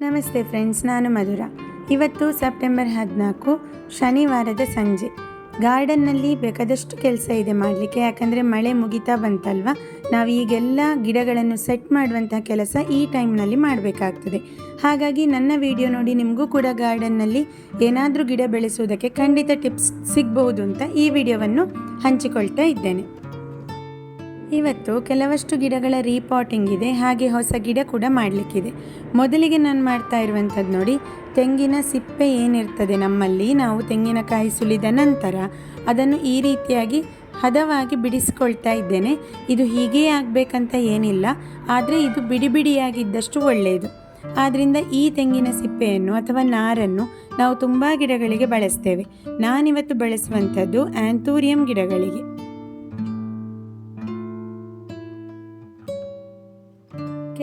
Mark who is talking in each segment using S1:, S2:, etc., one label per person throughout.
S1: ನಮಸ್ತೆ ಫ್ರೆಂಡ್ಸ್, ನಾನು ಮಧುರ. ಇವತ್ತು ಸೆಪ್ಟೆಂಬರ್ ಹದಿನಾಲ್ಕು, ಶನಿವಾರದ ಸಂಜೆ. ಗಾರ್ಡನ್ನಲ್ಲಿ ಬೇಕಾದಷ್ಟು ಕೆಲಸ ಇದೆ ಮಾಡಲಿಕ್ಕೆ, ಯಾಕಂದರೆ ಮಳೆ ಮುಗಿತಾ ಬಂತಲ್ವ? ನಾವು ಈಗೆಲ್ಲ ಗಿಡಗಳನ್ನು ಸೆಟ್ ಮಾಡುವಂಥ ಕೆಲಸ ಈ ಟೈಮ್ನಲ್ಲಿ ಮಾಡಬೇಕಾಗ್ತದೆ. ಹಾಗಾಗಿ ನನ್ನ ವಿಡಿಯೋ ನೋಡಿ ನಿಮಗೂ ಕೂಡ ಗಾರ್ಡನ್ನಲ್ಲಿ ಏನಾದರೂ ಗಿಡ ಬೆಳೆಸುವುದಕ್ಕೆ ಖಂಡಿತ ಟಿಪ್ಸ್ ಸಿಗಬಹುದು ಅಂತ ಈ ವಿಡಿಯೋವನ್ನು ಹಂಚಿಕೊಳ್ತಾ ಇದ್ದೇನೆ. ಇವತ್ತು ಕೆಲವಷ್ಟು ಗಿಡಗಳ ರೀಪಾಟಿಂಗ್ ಇದೆ, ಹಾಗೆ ಹೊಸ ಗಿಡ ಕೂಡ ಮಾಡಲಿಕ್ಕಿದೆ. ಮೊದಲಿಗೆ ನಾನು ಮಾಡ್ತಾ ಇರುವಂಥದ್ದು ನೋಡಿ, ತೆಂಗಿನ ಸಿಪ್ಪೆ ಏನಿರ್ತದೆ ನಮ್ಮಲ್ಲಿ, ನಾವು ತೆಂಗಿನಕಾಯಿ ಸುಲಿದ ನಂತರ ಅದನ್ನು ಈ ರೀತಿಯಾಗಿ ಹದವಾಗಿ ಬಿಡಿಸ್ಕೊಳ್ತಾ ಇದ್ದೇನೆ. ಇದು ಹೀಗೇ ಆಗಬೇಕಂತ ಏನಿಲ್ಲ, ಆದರೆ ಇದು ಬಿಡಿ ಬಿಡಿಯಾಗಿದ್ದಷ್ಟು ಒಳ್ಳೆಯದು ಆದ್ದರಿಂದ ಈ ತೆಂಗಿನ ಸಿಪ್ಪೆಯನ್ನು ಅಥವಾ ನಾರನ್ನು ನಾವು ತುಂಬ ಗಿಡಗಳಿಗೆ ಬಳಸ್ತೇವೆ. ನಾನಿವತ್ತು ಬಳಸುವಂಥದ್ದು ಆ್ಯಂಥೂರಿಯಂ ಗಿಡಗಳಿಗೆ.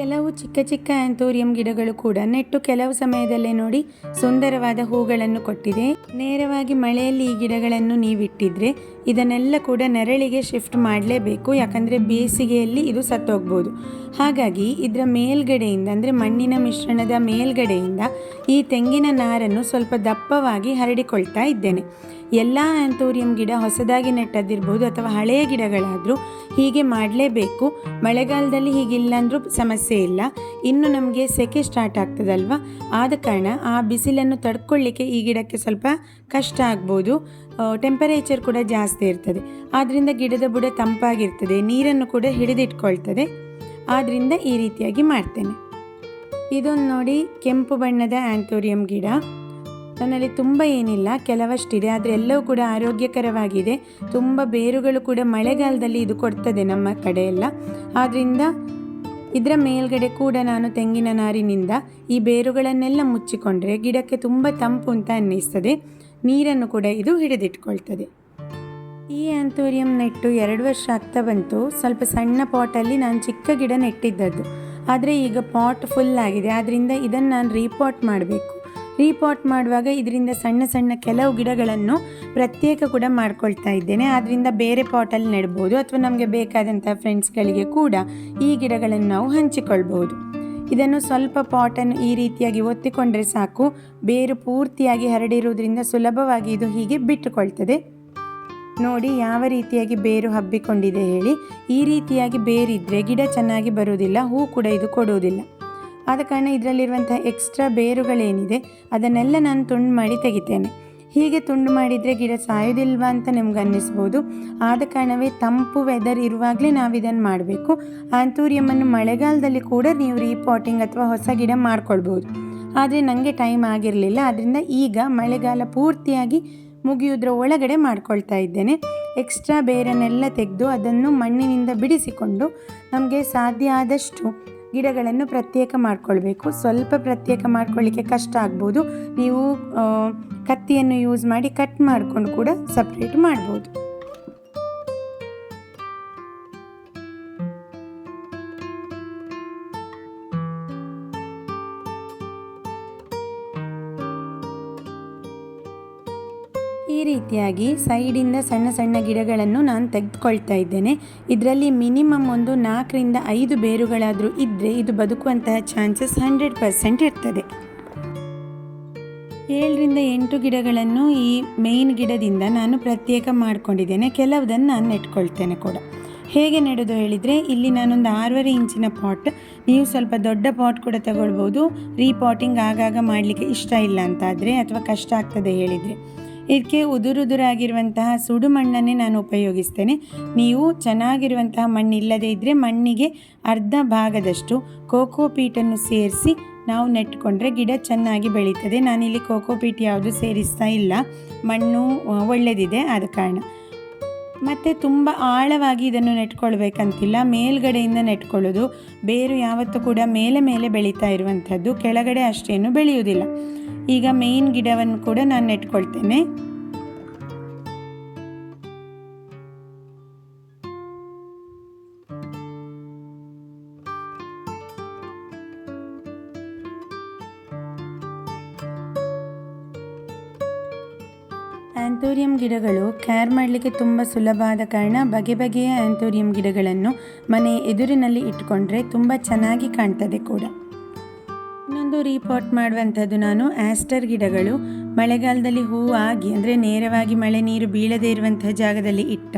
S1: ಕೆಲವು ಚಿಕ್ಕ ಚಿಕ್ಕ ಆಂಥೋರಿಯಂ ಗಿಡಗಳು ಕೂಡ ನೆಟ್ಟು ಕೆಲವು ಸಮಯದಲ್ಲೇ ನೋಡಿ ಸುಂದರವಾದ ಹೂಗಳನ್ನು ಕೊಟ್ಟಿದೆ. ನೇರವಾಗಿ ಮಳೆಯಲ್ಲಿ ಈ ಗಿಡಗಳನ್ನು ನೀವಿಟ್ಟಿದ್ರೆ ಇದನ್ನೆಲ್ಲ ಕೂಡ ನೆರಳಿಗೆ ಶಿಫ್ಟ್ ಮಾಡಲೇಬೇಕು, ಯಾಕಂದರೆ ಬೇಸಿಗೆಯಲ್ಲಿ ಇದು ಸತ್ತೋಗ್ಬೋದು. ಹಾಗಾಗಿ ಇದರ ಮೇಲ್ಗಡೆಯಿಂದ, ಅಂದರೆ ಮಣ್ಣಿನ ಮಿಶ್ರಣದ ಮೇಲ್ಗಡೆಯಿಂದ ಈ ತೆಂಗಿನ ನಾರನ್ನು ಸ್ವಲ್ಪ ದಪ್ಪವಾಗಿ ಹರಡಿಕೊಳ್ತಾ ಇದ್ದೇನೆ. ಎಲ್ಲ ಆ್ಯಂಥೋರಿಯಂ ಗಿಡ ಹೊಸದಾಗಿ ನೆಟ್ಟದಿರ್ಬೋದು ಅಥವಾ ಹಳೆಯ ಗಿಡಗಳಾದರೂ ಹೀಗೆ ಮಾಡಲೇಬೇಕು. ಮಳೆಗಾಲದಲ್ಲಿ ಹೀಗಿಲ್ಲ ಅಂದರೂ ಸಮಸ್ಯೆ ಇಲ್ಲ. ಇನ್ನು ನಮಗೆ ಸೆಕೆ ಸ್ಟಾರ್ಟ್ ಆಗ್ತದಲ್ವ? ಆದ ಕಾರಣ ಆ ಬಿಸಿಲನ್ನು ತಡ್ಕೊಳ್ಳಿಕ್ಕೆ ಈ ಗಿಡಕ್ಕೆ ಸ್ವಲ್ಪ ಕಷ್ಟ ಆಗ್ಬೋದು. ಟೆಂಪರೇಚರ್ ಕೂಡ ಜಾಸ್ತಿ ಇರ್ತದೆ. ಆದ್ದರಿಂದ ಗಿಡದ ಬುಡ ತಂಪಾಗಿರ್ತದೆ. ನೀರನ್ನು ಕೂಡ ಹಿಡಿದಿಟ್ಕೊಳ್ತದೆ. ಆದ್ದರಿಂದ ಈ ರೀತಿಯಾಗಿ ಮಾಡ್ತೇನೆ. ಇದೊಂದು ನೋಡಿ ಕೆಂಪು ಬಣ್ಣದ ಆ್ಯಂಥೋರಿಯಂ ಗಿಡ. ನನ್ನಲ್ಲಿ ತುಂಬ ಏನಿಲ್ಲ, ಕೆಲವಷ್ಟಿದೆ, ಆದರೆ ಎಲ್ಲವೂ ಕೂಡ ಆರೋಗ್ಯಕರವಾಗಿದೆ. ತುಂಬ ಬೇರುಗಳು ಕೂಡ ಮಳೆಗಾಲದಲ್ಲಿ ಇದು ಕೊಡ್ತದೆ ನಮ್ಮ ಕಡೆಯೆಲ್ಲ. ಆದ್ದರಿಂದ ಇದರ ಮೇಲ್ಗಡೆ ಕೂಡ ನಾನು ತೆಂಗಿನ ನಾರಿನಿಂದ ಈ ಬೇರುಗಳನ್ನೆಲ್ಲ ಮುಚ್ಚಿಕೊಂಡ್ರೆ ಗಿಡಕ್ಕೆ ತುಂಬ ತಂಪು ಅಂತ ಅನ್ನಿಸ್ತದೆ. ನೀರನ್ನು ಕೂಡ ಇದು ಹಿಡಿದಿಟ್ಕೊಳ್ತದೆ. ಈ ಆ್ಯಂಥೋರಿಯಂ ನೆಟ್ಟು ಎರಡು ವರ್ಷ ಆಗ್ತಾ ಬಂತು. ಸ್ವಲ್ಪ ಸಣ್ಣ ಪಾಟಲ್ಲಿ ನಾನು ಚಿಕ್ಕ ಗಿಡ ನೆಟ್ಟಿದ್ದದ್ದು. ಆದರೆ ಈಗ ಪಾಟ್ ಫುಲ್ ಆಗಿದೆ. ಆದ್ದರಿಂದ ಇದನ್ನು ನಾನು ರೀಪಾಟ್ ಮಾಡಬೇಕು. ರೀಪಾಟ್ ಮಾಡುವಾಗ ಇದರಿಂದ ಸಣ್ಣ ಸಣ್ಣ ಕೆಲವು ಗಿಡಗಳನ್ನು ಪ್ರತ್ಯೇಕ ಕೂಡ ಮಾಡ್ಕೊಳ್ತಾ ಇದ್ದೇನೆ. ಆದ್ದರಿಂದ ಬೇರೆ ಪಾಟಲ್ಲಿ ನೆಡ್ಬೋದು ಅಥವಾ ನಮಗೆ ಬೇಕಾದಂಥ ಫ್ರೆಂಡ್ಸ್ಗಳಿಗೆ ಕೂಡ ಈ ಗಿಡಗಳನ್ನು ನಾವು ಹಂಚಿಕೊಳ್ಬಹುದು ಇದನ್ನು ಸ್ವಲ್ಪ ಪಾಟನ್ನು ಈ ರೀತಿಯಾಗಿ ಒತ್ತಿಕೊಂಡ್ರೆ ಸಾಕು. ಬೇರು ಪೂರ್ತಿಯಾಗಿ ಹರಡಿರುವುದರಿಂದ ಸುಲಭವಾಗಿ ಇದು ಹೀಗೆ ಬಿಟ್ಟುಕೊಳ್ತದೆ. ನೋಡಿ ಯಾವ ರೀತಿಯಾಗಿ ಬೇರು ಹಬ್ಬಿಕೊಂಡಿದೆ ಹೇಳಿ. ಈ ರೀತಿಯಾಗಿ ಬೇರಿದ್ದರೆ ಗಿಡ ಚೆನ್ನಾಗಿ ಬರುವುದಿಲ್ಲ, ಹೂ ಕೂಡ ಇದು ಕೊಡುವುದಿಲ್ಲ. ಆದ ಕಾರಣ ಇದರಲ್ಲಿರುವಂಥ ಎಕ್ಸ್ಟ್ರಾ ಬೇರುಗಳೇನಿದೆ, ಅದನ್ನೆಲ್ಲ ನಾನು ತುಂಡು ಮಾಡಿ ತೆಗಿತೇನೆ. ಹೀಗೆ ತುಂಡು ಮಾಡಿದರೆ ಗಿಡ ಸಾಯೋದಿಲ್ವಾ ಅಂತ ನಿಮ್ಗೆ ಅನ್ನಿಸ್ಬೋದು. ಆದ ಕಾರಣವೇ ತಂಪು ವೆದರ್ ಇರುವಾಗಲೇ ನಾವು ಇದನ್ನು ಮಾಡಬೇಕು. ಆಂತೂರಿಯಮನ್ನು ಮಳೆಗಾಲದಲ್ಲಿ ಕೂಡ ನೀವು ರೀಪಾಟಿಂಗ್ ಅಥವಾ ಹೊಸ ಗಿಡ ಮಾಡ್ಕೊಳ್ಬೋದು. ಆದರೆ ನನಗೆ ಟೈಮ್ ಆಗಿರಲಿಲ್ಲ. ಅದರಿಂದ ಈಗ ಮಳೆಗಾಲ ಪೂರ್ತಿಯಾಗಿ ಮುಗಿಯೋದ್ರ ಒಳಗಡೆ ಮಾಡ್ಕೊಳ್ತಾ ಇದ್ದೇನೆ. ಎಕ್ಸ್ಟ್ರಾ ಬೇರನ್ನೆಲ್ಲ ತೆಗೆದು ಅದನ್ನು ಮಣ್ಣಿನಿಂದ ಬಿಡಿಸಿಕೊಂಡು ನಮಗೆ ಸಾಧ್ಯ ಆದಷ್ಟು ಗಿಡಗಳನ್ನು ಪ್ರತ್ಯೇಕ ಮಾಡಿಕೊಳ್ಬೇಕು. ಸ್ವಲ್ಪ ಪ್ರತ್ಯೇಕ ಮಾಡ್ಕೊಳ್ಳಿಕ್ಕೆ ಕಷ್ಟ ಆಗ್ಬೋದು. ನೀವು ಕತ್ತಿಯನ್ನು ಯೂಸ್ ಮಾಡಿ ಕಟ್ ಮಾಡಿಕೊಂಡು ಕೂಡ ಸಪ್ರೇಟ್ ಮಾಡ್ಬೋದು. ಈ ರೀತಿಯಾಗಿ ಸೈಡಿಂದ ಸಣ್ಣ ಸಣ್ಣ ಗಿಡಗಳನ್ನು ನಾನು ತೆಗೆದುಕೊಳ್ತಾ ಇದ್ದೇನೆ. ಇದರಲ್ಲಿ ಮಿನಿಮಮ್ ಒಂದು ನಾಲ್ಕರಿಂದ ಐದು ಬೇರುಗಳಾದರೂ ಇದ್ದರೆ ಇದು ಬದುಕುವಂತಹ ಚಾನ್ಸಸ್ ಹಂಡ್ರೆಡ್ ಪರ್ಸೆಂಟ್ ಇರ್ತದೆ. ಏಳರಿಂದ ಎಂಟು ಗಿಡಗಳನ್ನು ಈ ಮೇಯ್ನ್ ಗಿಡದಿಂದ ನಾನು ಪ್ರತ್ಯೇಕ ಮಾಡಿಕೊಂಡಿದ್ದೇನೆ. ಕೆಲವುದನ್ನು ನಾನು ನೆಟ್ಕೊಳ್ತೇನೆ ಕೂಡ. ಹೇಗೆ ನೆಡೋದು ಹೇಳಿದರೆ, ಇಲ್ಲಿ ನಾನೊಂದು ಆರೂವರೆ ಇಂಚಿನ ಪಾಟ್, ನೀವು ಸ್ವಲ್ಪ ದೊಡ್ಡ ಪಾಟ್ ಕೂಡ ತಗೊಳ್ಬೋದು. ರೀಪಾಟಿಂಗ್ ಆಗಾಗ ಮಾಡಲಿಕ್ಕೆ ಇಷ್ಟ ಇಲ್ಲ ಅಂತಾದರೆ ಅಥವಾ ಕಷ್ಟ ಆಗ್ತದೆ ಹೇಳಿದರೆ. ಇದಕ್ಕೆ ಉದುರುದುರಾಗಿರುವಂತಹ ಸುಡು ಮಣ್ಣನ್ನೇ ನಾನು ಉಪಯೋಗಿಸ್ತೇನೆ. ನೀವು ಚೆನ್ನಾಗಿರುವಂತಹ ಮಣ್ಣಿಲ್ಲದೇ ಇದ್ದರೆ ಮಣ್ಣಿಗೆ ಅರ್ಧ ಭಾಗದಷ್ಟು ಕೋಕೋ ಪೀಟನ್ನು ಸೇರಿಸಿ ನಾವು ನೆಟ್ಕೊಂಡ್ರೆ ಗಿಡ ಚೆನ್ನಾಗಿ ಬೆಳೀತದೆ. ನಾನಿಲ್ಲಿ ಕೋಕೋ ಪೀಟ್ ಯಾವುದು ಸೇರಿಸ್ತಾ ಇಲ್ಲ. ಮಣ್ಣು ಒಳ್ಳೆಯದಿದೆ ಆದ ಕಾರಣ. ಮತ್ತು ತುಂಬ ಆಳವಾಗಿ ಇದನ್ನು ನೆಟ್ಕೊಳ್ಬೇಕಂತಿಲ್ಲ. ಮೇಲ್ಗಡೆಯಿಂದ ನೆಟ್ಕೊಳ್ಳೋದು, ಬೇರು ಯಾವತ್ತೂ ಕೂಡ ಮೇಲೆ ಮೇಲೆ ಬೆಳೀತಾ ಇರುವಂಥದ್ದು, ಕೆಳಗಡೆ ಅಷ್ಟೇನು ಬೆಳೆಯುವುದಿಲ್ಲ. ಈಗ ಮೇಯ್ನ್ ಗಿಡವನ್ನು ಕೂಡ ನಾನು ನೆಟ್ಕೊಳ್ತೇನೆ. ಆ್ಯಂಥೋರಿಯಂ ಗಿಡಗಳು ಕೇರ್ ಮಾಡಲಿಕ್ಕೆ ತುಂಬ ಸುಲಭ ಆದ ಕಾರಣ ಬಗೆ ಬಗೆಯ ಆಂಥೋರಿಯಂ ಗಿಡಗಳನ್ನು ಮನೆ ಎದುರಿನಲ್ಲಿ ಇಟ್ಕೊಂಡ್ರೆ ತುಂಬ ಚೆನ್ನಾಗಿ ಕಾಣ್ತದೆ ಕೂಡ. ಇನ್ನೊಂದು ರೀಪಾಟ್ ಮಾಡುವಂಥದ್ದು ನಾನು ಆಸ್ಟರ್ ಗಿಡಗಳು. ಮಳೆಗಾಲದಲ್ಲಿ ಹೂವು ಆಗಿ, ಅಂದರೆ ನೇರವಾಗಿ ಮಳೆ ನೀರು ಬೀಳದೇ ಇರುವಂತಹ ಜಾಗದಲ್ಲಿ ಇಟ್ಟ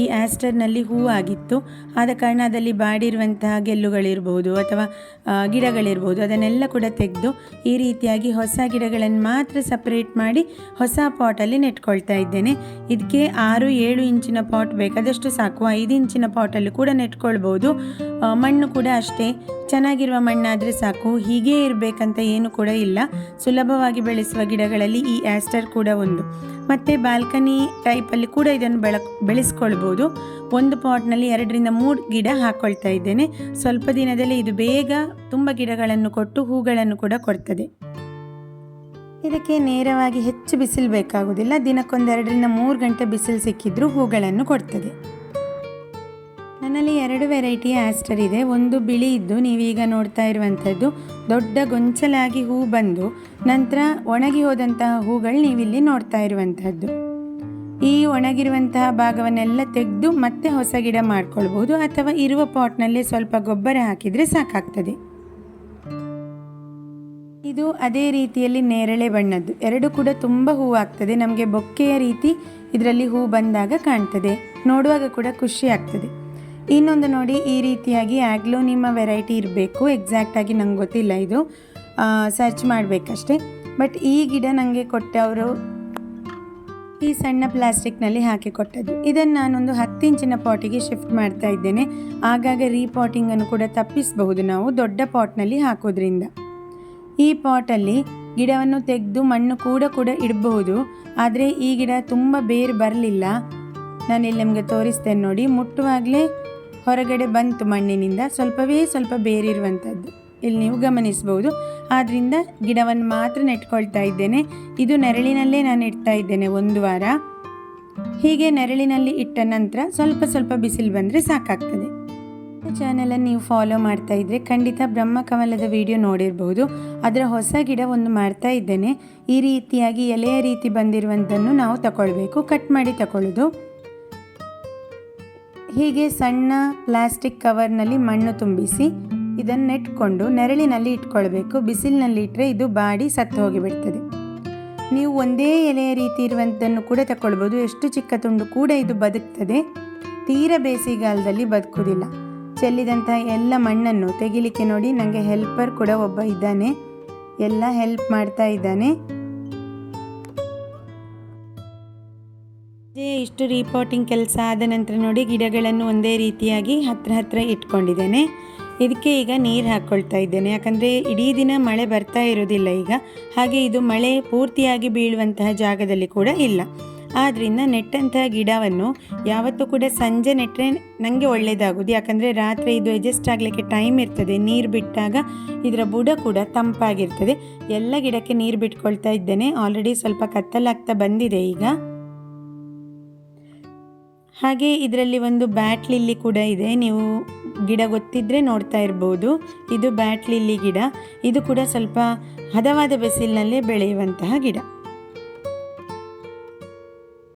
S1: ಈ ಆಸ್ಟರ್ನಲ್ಲಿ ಹೂವು ಆಗಿತ್ತು. ಆದ ಕಾರಣ ಅದಲ್ಲಿ ಬಾಡಿರುವಂತಹ ಗೆಲ್ಲುಗಳಿರ್ಬೋದು ಅಥವಾ ಗಿಡಗಳಿರ್ಬೋದು, ಅದನ್ನೆಲ್ಲ ಕೂಡ ತೆಗೆದು ಈ ರೀತಿಯಾಗಿ ಹೊಸ ಗಿಡಗಳನ್ನು ಮಾತ್ರ ಸಪ್ರೇಟ್ ಮಾಡಿ ಹೊಸ ಪಾಟಲ್ಲಿ ನೆಟ್ಕೊಳ್ತಾ ಇದ್ದೇನೆ. ಇದಕ್ಕೆ ಆರು, ಏಳು ಇಂಚಿನ ಪಾಟ್ ಬೇಕಾದಷ್ಟು ಸಾಕು, ಐದು ಇಂಚಿನ ಪಾಟಲ್ಲಿ ಕೂಡ ನೆಟ್ಕೊಳ್ಬೋದು. ಮಣ್ಣು ಕೂಡ ಅಷ್ಟೇ. ಚೆನ್ನಾಗಿರುವ ಮಣ್ಣಾದರೆ ಸಾಕು. ಹೀಗೇ ಇರಬೇಕಂತ ಏನು ಕೂಡ ಇಲ್ಲ. ಸುಲಭವಾಗಿ ಬೆಳೆಸುವ ಗಿಡಗಳಲ್ಲಿ ಈ ಆಸ್ಟರ್ ಕೂಡ ಒಂದು. ಮತ್ತು ಬಾಲ್ಕನಿ ಟೈಪಲ್ಲಿ ಕೂಡ ಇದನ್ನು ಬೆಳ, ಬೆಳೆಸ್ಕೊಳ್ಬೋದು. ಒಂದು ಪಾಟ್ನಲ್ಲಿ ಎರಡರಿಂದ ಮೂರು ಗಿಡ ಹಾಕ್ಕೊಳ್ತಾ ಇದ್ದೇನೆ. ಸ್ವಲ್ಪ ದಿನದಲ್ಲಿ ಇದು ಬೇಗ ತುಂಬ ಗಿಡಗಳನ್ನು ಕೊಟ್ಟು ಹೂಗಳನ್ನು ಕೂಡ ಕೊಡ್ತದೆ. ಇದಕ್ಕೆ ನೇರವಾಗಿ ಹೆಚ್ಚು ಬಿಸಿಲು ಬೇಕಾಗುವುದಿಲ್ಲ ದಿನಕ್ಕೊಂದೆರಡರಿಂದ ಮೂರು ಗಂಟೆ ಬಿಸಿಲು ಸಿಕ್ಕಿದ್ರೂ ಹೂಗಳನ್ನು ಕೊಡ್ತದೆ. ನನ್ನಲ್ಲಿ ಎರಡು ವೆರೈಟಿ ಆಸ್ಟರ್ ಇದೆ. ಒಂದು ಬಿಳಿ ಇದ್ದು, ನೀವೀಗ ನೋಡ್ತಾ ಇರುವಂಥದ್ದು. ದೊಡ್ಡ ಗೊಂಚಲಾಗಿ ಹೂ ಬಂದು, ನಂತರ ಒಣಗಿ ಹೋದಂತಹ ಹೂಗಳು ನೀವಿಲ್ಲಿ ನೋಡ್ತಾ ಇರುವಂಥದ್ದು. ಈ ಒಣಗಿರುವಂತಹ ಭಾಗವನ್ನೆಲ್ಲ ತೆಗೆದು ಮತ್ತೆ ಹೊಸ ಗಿಡ ಮಾಡ್ಕೊಳ್ಬೋದು ಅಥವಾ ಇರುವ ಪಾಟ್ನಲ್ಲಿ ಸ್ವಲ್ಪ ಗೊಬ್ಬರ ಹಾಕಿದರೆ ಸಾಕಾಗ್ತದೆ. ಇದು ಅದೇ ರೀತಿಯಲ್ಲಿ ನೇರಳೆ ಬಣ್ಣದ್ದು. ಎರಡು ಕೂಡ ತುಂಬ ಹೂ ಆಗ್ತದೆ. ನಮಗೆ ಬೊಕ್ಕೆಯ ರೀತಿ ಇದರಲ್ಲಿ ಹೂ ಬಂದಾಗ ಕಾಣ್ತದೆ. ನೋಡುವಾಗ ಕೂಡ ಖುಷಿ ಆಗ್ತದೆ. ಇನ್ನೊಂದು ನೋಡಿ, ಈ ರೀತಿಯಾಗಿ ಆಗ್ಲೋನಿಮ ವೆರೈಟಿ ಇರಬೇಕು. ಎಕ್ಸಾಕ್ಟಾಗಿ ನಂಗೆ ಗೊತ್ತಿಲ್ಲ ಇದು. ಸರ್ಚ್ ಮಾಡಬೇಕಷ್ಟೆ. ಬಟ್ ಈ ಗಿಡ ನನಗೆ ಕೊಟ್ಟವರು ಈ ಸಣ್ಣ ಪ್ಲಾಸ್ಟಿಕ್ನಲ್ಲಿ ಹಾಕಿ ಕೊಟ್ಟದ್ದು. ಇದನ್ನು ನಾನೊಂದು ಹತ್ತು ಇಂಚಿನ ಪಾಟಿಗೆ ಶಿಫ್ಟ್ ಮಾಡ್ತಾ ಇದ್ದೇನೆ. ಆಗಾಗ ರೀಪಾಟಿಂಗನ್ನು ಕೂಡ ತಪ್ಪಿಸಬಹುದು ನಾವು ದೊಡ್ಡ ಪಾಟ್ನಲ್ಲಿ ಹಾಕೋದ್ರಿಂದ. ಈ ಪಾಟಲ್ಲಿ ಗಿಡವನ್ನು ತೆಗೆದು ಮಣ್ಣು ಕೂಡ ಕೂಡ ಇಡಬಹುದು. ಆದರೆ ಈ ಗಿಡ ತುಂಬ ಬೇರು ಬರಲಿಲ್ಲ. ನಾನಿಲ್ಲಿ ನಿಮಗೆ ತೋರಿಸ್ತೇನೆ ನೋಡಿ. ಮುಟ್ಟುವಾಗಲೇ ಹೊರಗಡೆ ಬಂತು ಮಣ್ಣಿನಿಂದ ಸ್ವಲ್ಪವೇ ಸ್ವಲ್ಪ ಬೇರಿರುವಂಥದ್ದು. ಇಲ್ಲಿ ನೀವು ಗಮನಿಸಬಹುದು ಆದ್ದರಿಂದ ಗಿಡವನ್ನು ಮಾತ್ರ ನೆಟ್ಕೊಳ್ತಾ ಇದ್ದೇನೆ. ಇದು ನೆರಳಿನಲ್ಲೇ ನಾನು ಇಡ್ತಾ ಇದ್ದೇನೆ ಒಂದು ವಾರ. ಹೀಗೆ ನೆರಳಿನಲ್ಲಿ ಇಟ್ಟ ನಂತರ ಸ್ವಲ್ಪ ಸ್ವಲ್ಪ ಬಿಸಿಲು ಬಂದರೆ ಸಾಕಾಗ್ತದೆ. ಚಾನಲನ್ನು ನೀವು ಫಾಲೋ ಮಾಡ್ತಾ ಇದ್ರೆ ಖಂಡಿತ ಬ್ರಹ್ಮಕಮಲದ ವಿಡಿಯೋ ನೋಡಿರಬಹುದು ಅದರ ಹೊಸ ಗಿಡ ಒಂದು ಮಾಡ್ತಾ ಇದ್ದೇನೆ. ಈ ರೀತಿಯಾಗಿ ಎಲೆಯ ರೀತಿ ಬಂದಿರುವಂಥನ್ನು ನಾವು ತಗೊಳ್ಬೇಕು ಕಟ್ ಮಾಡಿ ತಗೊಳ್ಳೋದು ಹೀಗೆ ಸಣ್ಣ ಪ್ಲಾಸ್ಟಿಕ್ ಕವರ್ನಲ್ಲಿ ಮಣ್ಣು ತುಂಬಿಸಿ ಇದನ್ನು ನೆಟ್ಕೊಂಡು ನೆರಳಿನಲ್ಲಿ ಇಟ್ಕೊಳ್ಬೇಕು. ಬಿಸಿಲಿನಲ್ಲಿ ಇಟ್ಟರೆ ಇದು ಬಾಡಿ ಸತ್ತು ಹೋಗಿಬಿಡ್ತದೆ. ನೀವು ಒಂದೇ ಎಲೆಯ ರೀತಿ ಇರುವಂಥನ್ನು ಕೂಡ ತಗೊಳ್ಬೋದು ಎಷ್ಟು ಚಿಕ್ಕ ತುಂಡು ಕೂಡ ಇದು ಬದುಕ್ತದೆ. ತೀರ ಬೇಸಿಗೆಗಾಲದಲ್ಲಿ ಬದುಕುವುದಿಲ್ಲ. ಚೆಲ್ಲಿದಂತಹ ಎಲ್ಲ ಮಣ್ಣನ್ನು ತೆಗಿಲಿಕ್ಕೆ ನೋಡಿ ನನಗೆ ಹೆಲ್ಪರ್ ಕೂಡ ಒಬ್ಬ ಇದ್ದಾನೆ. ಎಲ್ಲ ಹೆಲ್ಪ್ ಮಾಡ್ತಾ ಇದ್ದಾನೆ. ಇಷ್ಟು ರೀಪಾಟಿಂಗ್ ಕೆಲಸ ಆದ ನಂತರ ನೋಡಿ ಗಿಡಗಳನ್ನು ಒಂದೇ ರೀತಿಯಾಗಿ ಹತ್ರ ಹತ್ರ ಇಟ್ಕೊಂಡಿದ್ದೇನೆ. ಇದಕ್ಕೆ ಈಗ ನೀರು ಹಾಕ್ಕೊಳ್ತಾ ಇದ್ದೇನೆ. ಯಾಕಂದರೆ ಇಡೀ ದಿನ ಮಳೆ ಬರ್ತಾ ಇರೋದಿಲ್ಲ ಈಗ. ಹಾಗೆ ಇದು ಮಳೆ ಪೂರ್ತಿಯಾಗಿ ಬೀಳುವಂತಹ ಜಾಗದಲ್ಲಿ ಕೂಡ ಇಲ್ಲ. ಆದ್ದರಿಂದ ನೆಟ್ಟಂತಹ ಗಿಡವನ್ನು ಯಾವತ್ತೂ ಕೂಡ ಸಂಜೆ ನೆಟ್ಟರೆ ನನಗೆ ಒಳ್ಳೆಯದಾಗೋದು ಯಾಕಂದರೆ ರಾತ್ರಿ ಇದು ಅಡ್ಜಸ್ಟ್ ಆಗಲಿಕ್ಕೆ ಟೈಮ್ ಇರ್ತದೆ. ನೀರು ಬಿಟ್ಟಾಗ ಇದರ ಬುಡ ಕೂಡ ತಂಪಾಗಿರ್ತದೆ. ಎಲ್ಲ ಗಿಡಕ್ಕೆ ನೀರು ಬಿಟ್ಕೊಳ್ತಾ ಇದ್ದೇನೆ. ಆಲ್ರೆಡಿ ಸ್ವಲ್ಪ ಕತ್ತಲಾಗ್ತಾ ಬಂದಿದೆ ಈಗ. ಹಾಗೆ ಇದರಲ್ಲಿ ಒಂದು ಬ್ಯಾಟ್ ಲಿಲ್ಲಿ ಕೂಡ ಇದೆ. ನೀವು ಗಿಡ ಗೊತ್ತಿದ್ರೆ ನೋಡ್ತಾ ಇರ್ಬೋದು. ಇದು ಬ್ಯಾಟ್ ಲಿಲ್ಲಿ ಗಿಡ. ಇದು ಕೂಡ ಸ್ವಲ್ಪ ಹದವಾದ ಬಿಸಿಲಿನಲ್ಲೇ ಬೆಳೆಯುವಂತಹ ಗಿಡ.